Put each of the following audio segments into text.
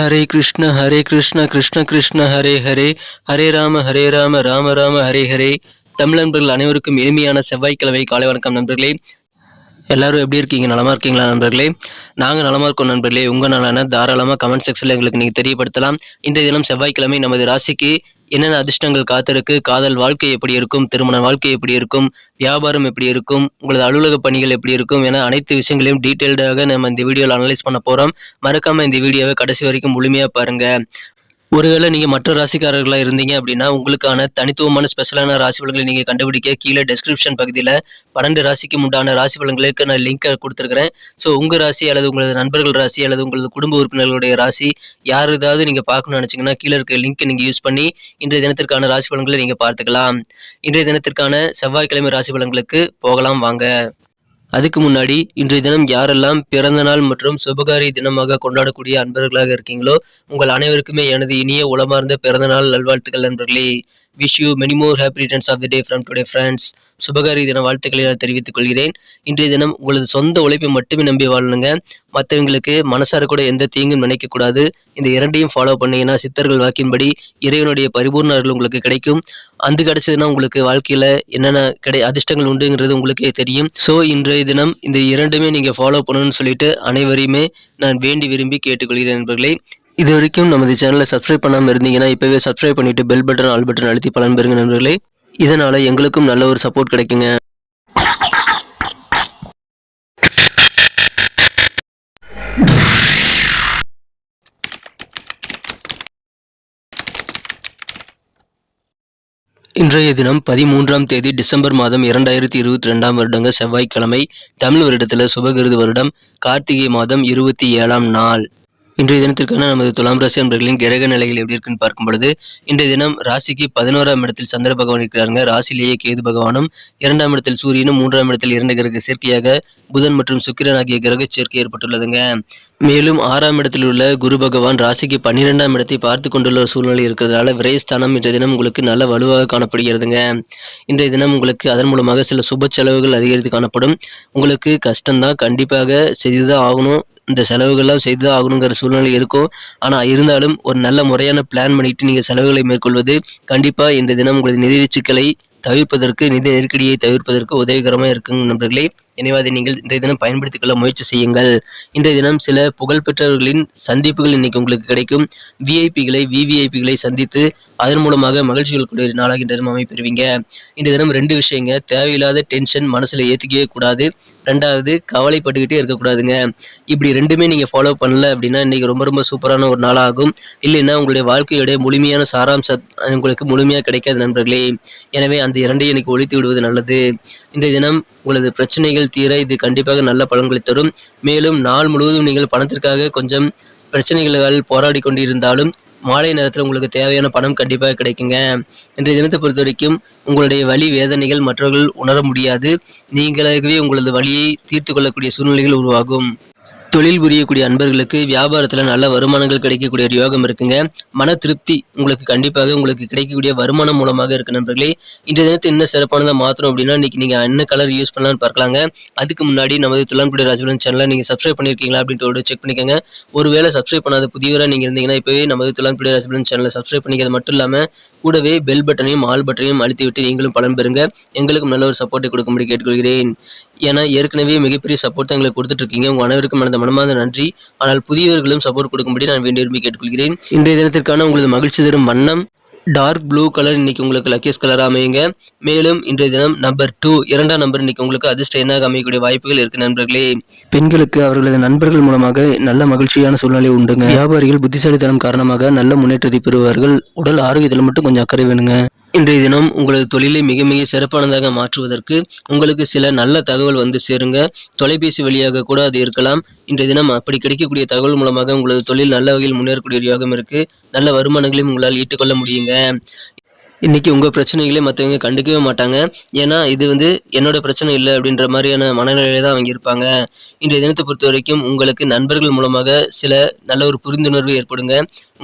ஹரே கிருஷ்ண ஹரே கிருஷ்ண கிருஷ்ண கிருஷ்ண ஹரே ஹரே. ஹரே ராம ஹரே ராம ராம ராம ஹரே ஹரே. தமிழ் நண்பர்கள் அனைவருக்கும் எளிமையான செவ்வாய்க்கிழமை காலை வணக்கம் நண்பர்களே. எல்லாரும் எப்படி இருக்கீங்க? நலமா இருக்கீங்களா நண்பர்களே? நாங்கள் நலமா இருக்கோம் நண்பர்களே. உங்கள் நலன தாராளமாக கமெண்ட் செக்ஷனில் எங்களுக்கு நீங்கள் தெரியப்படுத்தலாம். இன்றைய தினம் செவ்வாய்க்கிழமை நமது ராசிக்கு என்னென்ன அதிர்ஷ்டங்கள் காத்திருக்கு காதல் வாழ்க்கை எப்படி இருக்கும் திருமண வாழ்க்கை எப்படி இருக்கும் வியாபாரம் எப்படி இருக்கும் உங்களது அலுவலக பணிகள் எப்படி இருக்கும் என அனைத்து விஷயங்களையும் டீட்டெயில்டாக நம்ம இந்த வீடியோவில் அனலைஸ் பண்ண போகிறோம் மறக்காமல் இந்த வீடியோவை கடைசி வரைக்கும் முழுமையாக பாருங்கள் ஒருவேளை நீங்கள் மற்ற ராசிக்காரர்களாக இருந்தீங்க அப்படின்னா உங்களுக்கான தனித்துவமான ஸ்பெஷலான ராசி பலன்களை நீங்கள் கண்டுபிடிக்க கீழே டெஸ்கிரிப்ஷன் பகுதியில் பன்னெண்டு ராசிக்கு உண்டான ராசி பலன்களுக்கு நான் லிங்க்கை கொடுத்துருக்கிறேன். ஸோ உங்கள் ராசி அல்லது உங்களது நண்பர்கள் ராசி அல்லது உங்களது குடும்ப உறுப்பினர்களுடைய ராசி யார் ஏதாவது நீங்கள் பார்க்கணும்னு நினச்சிங்கன்னா கீழே இருக்க லிங்க்கை நீங்கள் யூஸ் பண்ணி இன்றைய தினத்திற்கான ராசி பலன்களை நீங்கள் பார்த்துக்கலாம். இன்றைய தினத்திற்கான செவ்வாய்க்கிழமை ராசி பலன்களுக்கு போகலாம் வாங்க. அதுக்கு முன்னாடி இன்றைய தினம் யாரெல்லாம் பிறந்த நாள் மற்றும் சுபகாரி தினமாக கொண்டாடக்கூடிய அன்பர்களாக இருக்கீங்களோ உங்கள் அனைவருக்குமே எனது இனிய உளமார்ந்த பிறந்த நாள் நல்வாழ்த்துக்கள் நண்பர்களே. Wish you many more happy returns of the day from today friends சுபகாரி தின வாழ்த்துக்களை நான் தெரிவித்துக் கொள்கிறேன். இன்றைய தினம் உங்களது சொந்த உழைப்பை மட்டுமே நம்பி வாழணுங்க. மற்றவங்களுக்கு மனசார கூட எந்த தீங்கும் நினைக்கக்கூடாது இந்த இரண்டையும் ஃபாலோ பண்ணீங்கன்னா சித்தர்கள் வாக்கின்படி இறைவனுடைய பரிபூர்ண அருள் உங்களுக்கு கிடைக்கும். அந்த கிடைச்சதுன்னா உங்களுக்கு வாழ்க்கையில் என்னென்ன கிடை அதிர்ஷ்டங்கள் உண்டுங்கிறது உங்களுக்கே தெரியும். ஸோ இன்றைய தினம் இந்த இரண்டுமே நீங்கள் ஃபாலோ பண்ணணும்னு சொல்லிட்டு அனைவரையுமே நான் வேண்டி விரும்பி கேட்டுக்கொள்கிறேன் நண்பர்களே. இது வரைக்கும் நமது சேனலை சப்ஸ்கிரைப் பண்ணாமல் இருந்தீங்கன்னா இப்போவே சப்ஸ்கிரைப் பண்ணிட்டு பெல் பட்டன் ஆல் பட்டன் அழுத்தி பலன் பெறுங்க நண்பர்களே. இதனால எங்களுக்கும் நல்ல ஒரு சப்போர்ட் கிடைக்குங்க. இன்றைய தினம் பதிமூன்றாம் தேதி டிசம்பர் மாதம் இரண்டாயிரத்தி இருபத்தி ரெண்டாம் வருடங்க செவ்வாய்க்கிழமை தமிழ் வருடத்தில் சுபகிருது வருடம் கார்த்திகை மாதம் இருபத்தி ஏழாம் நாள். இன்றைய தினத்திற்கான நமது துலாம் ராசி அன்பர்களின் கிரக நிலைகள் எப்படி இருக்குன்னு பார்க்கும் பொழுது இன்றைய தினம் ராசிக்கு பதினோராம் இடத்தில் சந்திர பகவான் இருக்கிறாங்க ராசிலேயே கேது பகவானும் இரண்டாம் இடத்தில் சூரியனும் மூன்றாம் இடத்தில் இரண்டு கிரக சேர்க்கையாக புதன் மற்றும் சுக்கிரன் ஆகிய கிரக சேர்க்கை ஏற்பட்டுள்ளதுங்க. மேலும் ஆறாம் இடத்தில் உள்ள குரு பகவான் ராசிக்கு பன்னிரெண்டாம் இடத்தை பார்த்து கொண்டுள்ள ஒரு சூழ்நிலை இருக்கிறதுனால விரைஸ்தானம் இன்றைய தினம் உங்களுக்கு நல்ல வலுவாக காணப்படுகிறதுங்க. இன்றைய தினம் உங்களுக்கு அதன் மூலமாக சில சுப செலவுகள் அதிகரித்து காணப்படும். உங்களுக்கு கஷ்டம்தான் கண்டிப்பாக செய்துதான் ஆகணும். இந்த செலவுகள்லாம் செய்து தான் ஆகணுங்கிற சூழ்நிலை இருக்கும். ஆனால் இருந்தாலும் ஒரு நல்ல முறையான பிளான் பண்ணிட்டு நீங்கள் செலவுகளை மேற்கொள்வது கண்டிப்பாக இந்த தினம் உங்களது நிதி சிக்கலை தவிர்ப்பதற்கு நிதி நெருக்கடியை தவிர்ப்பதற்கு உதவிகரமாக இருக்குங்க நண்பர்களே. எனவே அதை நீங்கள் இன்றைய தினம் பயன்படுத்திக் கொள்ள முயற்சி செய்யுங்கள். இன்றைய தினம் சில புகழ்பெற்றவர்களின் சந்திப்புகள் இன்னைக்கு உங்களுக்கு கிடைக்கும். விஐபிகளை விவிஐபிகளை சந்தித்து அதன் மூலமாக மகிழ்ச்சிகள் கூடிய நாளாக இன்றைய தினம் அமைப்பெறுவீங்க இந்த தினம் ரெண்டு விஷயங்க. தேவையில்லாத டென்ஷன் மனசில் ஏற்றிக்கவே கூடாது. ரெண்டாவது கவலைப்பட்டுக்கிட்டே இருக்கக்கூடாதுங்க. இப்படி ரெண்டுமே நீங்கள் ஃபாலோ பண்ணல அப்படின்னா இன்னைக்கு ரொம்ப ரொம்ப சூப்பரான ஒரு நாளாகும். இல்லைன்னா உங்களுடைய வாழ்க்கையுடைய முழுமையான சாராம்சம் உங்களுக்கு முழுமையாக கிடைக்காது நண்பர்களே. எனவே அந்த இரண்டையும் எனக்கு ஒழித்து விடுவது நல்லது. இந்த தினம் உங்களது பிரச்சனைகள் தீர இது கண்டிப்பாக நல்ல பலன்களை தரும். மேலும் நாள் முழுவதும் நீங்கள் பணத்திற்காக கொஞ்சம் பிரச்சனைகளால் போராடி கொண்டிருந்தாலும் மாலை நேரத்தில் உங்களுக்கு தேவையான பணம் கண்டிப்பாக கிடைக்குங்க. இன்றைய தினத்தை பொறுத்த வரைக்கும் உங்களுடைய வழி வேதனைகள் மற்றவர்கள் உணர முடியாது. நீங்களாகவே உங்களது வழியை தீர்த்து கொள்ளக்கூடிய சூழ்நிலைகள் உருவாகும். தொழில் புரியக்கூடிய அன்பர்களுக்கு வியாபாரத்தில் நல்ல வருமானங்கள் கிடைக்கக்கூடிய ஒரு யோகம் இருக்குங்க. மன திருப்தி உங்களுக்கு கண்டிப்பாக உங்களுக்கு கிடைக்கக்கூடிய வருமானம் மூலமாக இருக்கு நண்பர்களே. இன்றைய தினத்தை என்ன சிறப்பானதாக மாற்றணும் அப்படின்னா இன்னைக்கு நீங்கள் என்ன கலர் யூஸ் பண்ணலாம்னு பார்க்கலாங்க. அதுக்கு முன்னாடி நமது துலான்குடி ராஜபலன் சேனலை நீங்கள் சப்ஸ்கிரைப் பண்ணியிருக்கீங்களா அப்படின்ட்டு செக் பண்ணிக்கோங்க. ஒருவேளை சப்ஸ்கிரைப் பண்ணாத புதியவராக நீங்கள் இருந்தீங்கன்னா இப்போவே நமது துலான்குடி ராஜபலன் சேனலை சப்ஸ்கிரைப் பண்ணிக்கிறது மட்டும் இல்லாமல் கூடவே பெல் பட்டனையும் ஆல் பட்டனையும் அழுத்தி விட்டு நீங்களும் பலன் பெறுங்க. எங்களுக்கும் நல்ல ஒரு சப்போர்ட்டை கொடுக்கும்படி கேட்டுக்கொள்கிறேன். ஏன்னா ஏற்கனவே மிகப்பெரிய சப்போர்ட் எங்களுக்கு கொடுத்துட்டு இருக்கீங்க. உங்கள் அனைவருக்கும் மனத மனமார்ந்த நன்றி. ஆனால் புதியவர்களும் சப்போர்ட் கொடுக்கும்படி நான் வேண்டி விரும்பி கேட்டுக்கொள்கிறேன். இன்றைய தினத்திற்கான உங்களது மகிழ்ச்சி தரும் வண்ணம் டார்க் ப்ளூ கலர் இன்னைக்கு உங்களுக்கு லக்கியஸ் கலர் அமையுங்க. மேலும் இன்றைய தினம் நம்பர் டூ இரண்டாம் நம்பர் இன்னைக்கு உங்களுக்கு அதிர்ஷ்ட எண்ணாக அமையக்கூடிய வாய்ப்புகள் இருக்கு நண்பர்களே. பெண்களுக்கு அவர்களது நண்பர்கள் மூலமாக நல்ல மகிழ்ச்சியான சூழ்நிலை உண்டுங்க. வியாபாரிகள் புத்திசாலித்தனம் காரணமாக நல்ல முன்னேற்றத்தை பெறுவார்கள். உடல் ஆரோக்கியத்தில் மட்டும் கொஞ்சம் அக்கறை வேணுங்க. இன்றைய தினம் உங்களது தொழிலை மிக மிக சிறப்பானதாக மாற்றுவதற்கு உங்களுக்கு சில நல்ல தகவல் வந்து சேருங்க. தொலைபேசி வழியாக கூட அது இருக்கலாம். இன்றைய தினம் அப்படி கிடைக்கக்கூடிய தகவல் மூலமாக உங்களது தொழில் நல்ல வகையில் முன்னேறக்கூடிய யோகம் இருக்கு. நல்ல வருமானங்களையும் உங்களால் ஈட்டுக்கொள்ள முடியுங்க. இன்றைக்கி உங்கள் பிரச்சனைகளே மற்றவங்க கண்டுக்கவே மாட்டாங்க. ஏன்னா இது வந்து என்னோட பிரச்சனை இல்லை அப்படின்ற மாதிரியான மனநிலையில தான் அவங்க இருப்பாங்க. இன்றைய தினத்தை பொறுத்த வரைக்கும் உங்களுக்கு நண்பர்கள் மூலமாக சில நல்ல ஒரு புரிந்துணர்வு ஏற்படுங்க.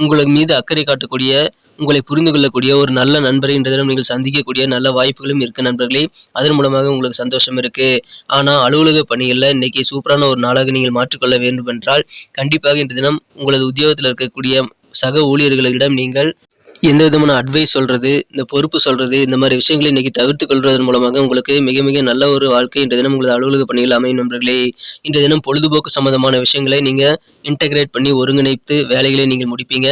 உங்களுக்கு மீது அக்கறை காட்டக்கூடிய உங்களை புரிந்து கொள்ளக்கூடிய ஒரு நல்ல நண்பரை இன்றைய தினம் நீங்கள் சந்திக்கக்கூடிய நல்ல வாய்ப்புகளும் இருக்கு நண்பர்களே. அதன் மூலமாக உங்களுக்கு சந்தோஷம் இருக்கு. ஆனா அலுவலக பணிகளில் இன்னைக்கு சூப்பரான ஒரு நாளாக நீங்கள் மாற்றிக்கொள்ள வேண்டும் என்றால் கண்டிப்பாக இன்றைய தினம் உங்களது உத்தியோகத்தில் இருக்கக்கூடிய சக ஊழியர்களிடம் நீங்கள் எந்த விதமான அட்வைஸ் சொல்கிறது இந்த பொறுப்பு சொல்கிறது இந்த மாதிரி விஷயங்களை இன்றைக்கி தவிர்த்து கொள்வதன் மூலமாக உங்களுக்கு மிக மிக நல்ல ஒரு வாழ்க்கை இன்றைய தினம் உங்களது அலுவலக பணிகள் அமையும் நண்பர்களே. இன்றைய தினம் பொழுதுபோக்கு சம்பந்தமான விஷயங்களை நீங்கள் இன்டகிரேட் பண்ணி ஒருங்கிணைத்து வேலைகளை நீங்கள் முடிப்பீங்க.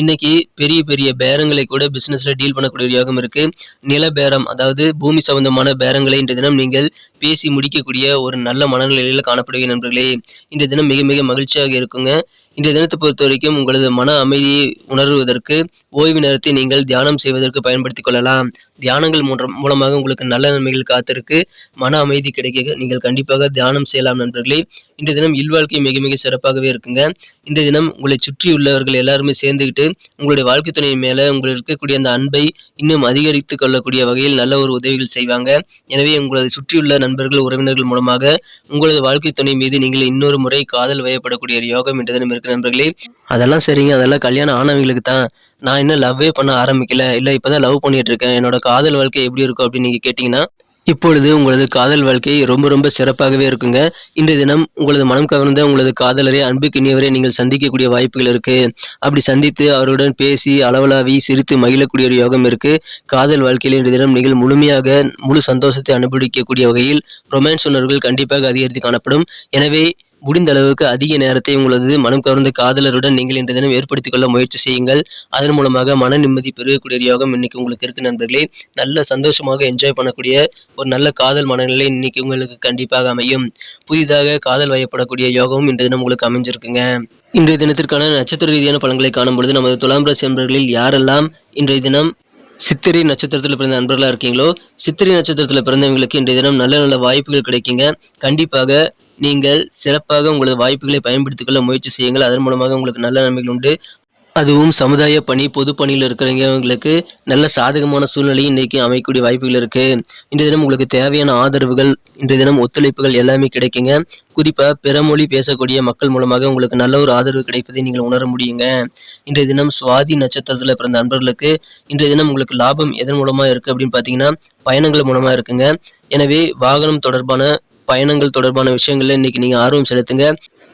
இன்னைக்கு பெரிய பெரிய பேரங்களை கூட பிஸ்னஸில் டீல் பண்ணக்கூடிய யோகம் இருக்குது நில பேரம் அதாவது பூமி சம்பந்தமான பேரங்களை இன்றைய தினம் நீங்கள் பேசி முடிக்கக்கூடிய ஒரு நல்ல மனநிலையில் காணப்படுவீங்க நண்பர்களே. இன்றைய தினம் மிக மிக மகிழ்ச்சியாக இருக்குங்க. இன்றைய தினத்தை பொறுத்த வரைக்கும் உங்களது மன அமைதியை உணர்வதற்கு ஓய்வு நேரத்தை நீங்கள் தியானம் செய்வதற்கு பயன்படுத்திக் கொள்ளலாம். தியானங்கள் மூலம் மூலமாக உங்களுக்கு நல்ல நன்மைகள் காத்திருக்கு. மன அமைதி கிடைக்க நீங்கள் கண்டிப்பாக தியானம் செய்யலாம் நண்பர்களே. இன்றைய தினம் இல்வாழ்க்கை மிக மிக சிறப்பாகவே இருக்குங்க. இந்த தினம் உங்களை சுற்றியுள்ளவர்கள் எல்லாருமே சேர்ந்துக்கிட்டு உங்களுடைய வாழ்க்கை துணை மேலே உங்களுக்கு இருக்கக்கூடிய அந்த அன்பை இன்னும் அதிகரித்து கொள்ளக்கூடிய வகையில் நல்ல ஒரு உதவிகள் செய்வாங்க. எனவே உங்களது சுற்றியுள்ள நண்பர்கள் உறவினர்கள் மூலமாக உங்களது வாழ்க்கை துணை மீது நீங்கள் இன்னொரு முறை காதல் வயப்படக்கூடிய யோகம் என்ற தினம் இருக்கு நண்பர்களே அதெல்லாம் சரிங்க. அதெல்லாம் கல்யாணம் ஆனவங்களுக்கு தான். நான் இன்னும் லவ்வே பண்ண ஆரம்பிக்கல. இல்லை இப்போதான் லவ் பண்ணிட்டு இருக்கேன். என்னோட காதல் வாழ்க்கை எப்படி இருக்கும் அப்படின்னு நீங்க கேட்டீங்கன்னா இப்பொழுது உங்களது காதல் வாழ்க்கை ரொம்ப ரொம்ப சிறப்பாகவே இருக்குங்க. இன்றைய தினம் உங்களது மனம் கவர்ந்த உங்களது காதலரை அன்புக்கினியவரை நீங்கள் சந்திக்கக்கூடிய வாய்ப்புகள் இருக்கு. அப்படி சந்தித்து அவருடன் பேசி அளவலாவி சிரித்து மகிழக்கூடிய ஒரு யோகம் இருக்கு. காதல் வாழ்க்கையில் இன்றைய தினம் நீங்கள் முழுமையாக முழு சந்தோஷத்தை அனுபவிக்கக்கூடிய வகையில் ரொமான்ஸ் உணர்வுகள் கண்டிப்பாக அதிகரித்து காணப்படும். எனவே முடிந்த அளவுக்கு அதிக நேரத்தை உங்களது மனம் கவர்ந்த காதலருடன் நீங்கள் இன்றைய தினம் ஏற்படுத்திக் கொள்ள முயற்சி செய்யுங்கள். அதன் மூலமாக மன நிம்மதி பெருகக்கூடிய யோகம் இன்னைக்கு உங்களுக்கு இருக்கு நண்பர்களே. நல்ல சந்தோஷமாக என்ஜாய் பண்ணக்கூடிய ஒரு நல்ல காதல் மனநிலை இன்னைக்கு உங்களுக்கு கண்டிப்பாக அமையும். புதிதாக காதல் வயப்படக்கூடிய யோகமும் இன்றைய தினம் உங்களுக்கு அமைஞ்சிருக்குங்க. இன்றைய தினத்திற்கான நட்சத்திர ரீதியான பலன்களை காணும் பொழுது நமது துலாம் ராசி நண்பர்களில் யாரெல்லாம் இன்றைய தினம் சித்திரை நட்சத்திரத்தில் பிறந்த நண்பர்களாக இருக்கீங்களோ சித்திரை நட்சத்திரத்தில் பிறந்தவங்களுக்கு இன்றைய தினம் நல்ல நல்ல வாய்ப்புகள் கிடைக்குங்க. கண்டிப்பாக நீங்கள் சிறப்பாக உங்களது வாய்ப்புகளை பயன்படுத்திக் கொள்ள முயற்சி செய்யுங்கள். அதன் மூலமாக உங்களுக்கு நல்ல நன்மைகள் உண்டு. அதுவும் சமுதாய பணி பொது பணியில் இருக்கிறவங்களுக்கு நல்ல சாதகமான சூழ்நிலை இன்றைக்கு அமைக்கக்கூடிய வாய்ப்புகள் இருக்கு. இன்றைய தினம் உங்களுக்கு தேவையான ஆதரவுகள் இன்றைய தினம் ஒத்துழைப்புகள் எல்லாமே கிடைக்குங்க. குறிப்பாக பிற மொழி பேசக்கூடிய மக்கள் மூலமாக உங்களுக்கு நல்ல ஒரு ஆதரவு கிடைப்பதை நீங்கள் உணர முடியுங்க. இன்றைய தினம் சுவாதி நட்சத்திரத்தில் பிறந்த நண்பர்களுக்கு இன்றைய தினம் உங்களுக்கு லாபம் எதன் மூலமாக இருக்குது அப்படின்னு பார்த்தீங்கன்னா பயணங்கள் மூலமாக இருக்குங்க. எனவே வாகனம் தொடர்பான பயணங்கள் தொடர்பான விஷயங்கள்ல இன்னைக்கு நீங்க ஆர்வம் செலுத்துங்க.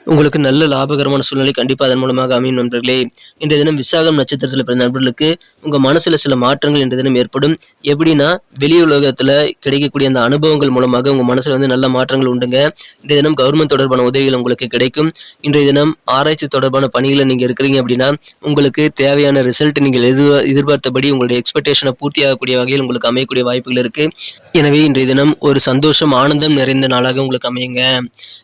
உங்களுக்கு நல்ல லாபகரமான சூழ்நிலை கண்டிப்பாக அதன் மூலமாக அமையும் நண்பர்களே. இன்றைய தினம் விசாகம் நட்சத்திரத்தில் பிறந்த நண்பர்களுக்கு உங்கள் மனசுல சில மாற்றங்கள் இன்றைய தினம் ஏற்படும். எப்படின்னா வெளி உலகத்தில் கிடைக்கக்கூடிய அந்த அனுபவங்கள் மூலமாக உங்கள் மனசில் வந்து நல்ல மாற்றங்கள் உண்டுங்க. இன்றைய தினம் கவர்மெண்ட் தொடர்பான உதவிகள் உங்களுக்கு கிடைக்கும். இன்றைய தினம் ஆராய்ச்சி தொடர்பான பணிகளில் நீங்க இருக்கிறீங்க அப்படின்னா உங்களுக்கு தேவையான ரிசல்ட் நீங்கள் எதிர் எதிர்பார்த்தபடி உங்களுடைய எக்ஸ்பெக்டேஷனை பூர்த்தியாகக்கூடிய வகையில் உங்களுக்கு அமையக்கூடிய வாய்ப்புகள் இருக்கு. எனவே இன்றைய தினம் ஒரு சந்தோஷம் ஆனந்தம் நிறைந்த நாளாக உங்களுக்கு அமையுங்க.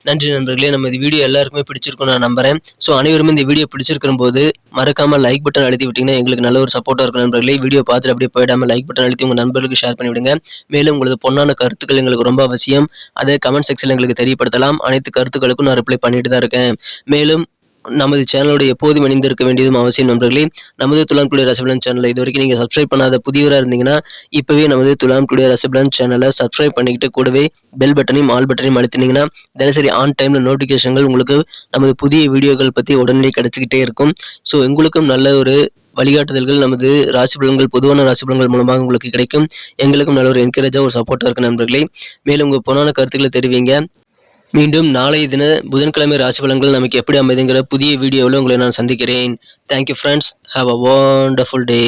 நன்றி நண்பர்களே நம்ம இந்த வீடியோ எல்லாருக்குமே பிடிச்சிருக்கும் நான் நம்புறேன். ஸோ அனைவரும் இந்த வீடியோ பிடிச்சிருக்கும் போது மறக்காம லைக் பட்டன் அழுத்தி விட்டீங்கன்னா எங்களுக்கு நல்ல ஒரு சப்போர்ட்டாக இருக்கும் நண்பர்களே. வீடியோ பார்த்துட்டு அப்படியே போயிடாம லைக் பட்டன் அழுத்தி உங்கள் நண்பர்களுக்கு ஷேர் பண்ணிவிடுங்க மேலும் உங்களது பொண்ணான கருத்துக்கள் எங்களுக்கு ரொம்ப அவசியம். அதை கமெண்ட் செக்ஷனில் எங்களுக்கு தெரியப்படுத்தலாம். அனைத்து கருத்துக்களுக்கும் நான் ரிப்ளை பண்ணிட்டு தான் இருக்கேன். மேலும் நமது சேனலோட எப்போதும் இணைந்திருக்க வேண்டியதும் அவசியம் நண்பர்களே. நமது துலாம் டுடே சேனலை இது வரைக்கும் நீங்கள் சப்ஸ்கிரைப் பண்ணாத புதியவராக இருந்தீங்கன்னா இப்போவே நமது துலாம் டுடே சேனலை சப்ஸ்கிரைப் பண்ணிக்கிட்டு கூடவே பெல் பட்டனையும் ஆல் பட்டனையும் அழுத்தினீங்கன்னா தினசரி ஆன் டைமில் நோட்டிஃபிகேஷன்கள் உங்களுக்கு நமது புதிய வீடியோக்கள் பற்றி உடனடியே கிடைச்சிக்கிட்டே இருக்கும். ஸோ உங்களுக்கும் நல்ல ஒரு வழிகாட்டுதல்கள் நமது ராசி பலன்கள் பொதுவான ராசி பலன்கள் மூலமாக உங்களுக்கு கிடைக்கும். எங்களுக்கும் நல்ல ஒரு என்கரேஜாக ஒரு சப்போர்ட்டாக இருக்கு நண்பர்களே. மேலும் உங்கள் பொன்னான கருத்துக்களை தெரிவிங்க. மீண்டும் நாளைய தின புதன்கிழமை ராசி பலன்கள் நமக்கு எப்படி அமைதுங்கிற புதிய வீடியோவில் உங்களை நான் சந்திக்கிறேன். Thank you friends have a wonderful day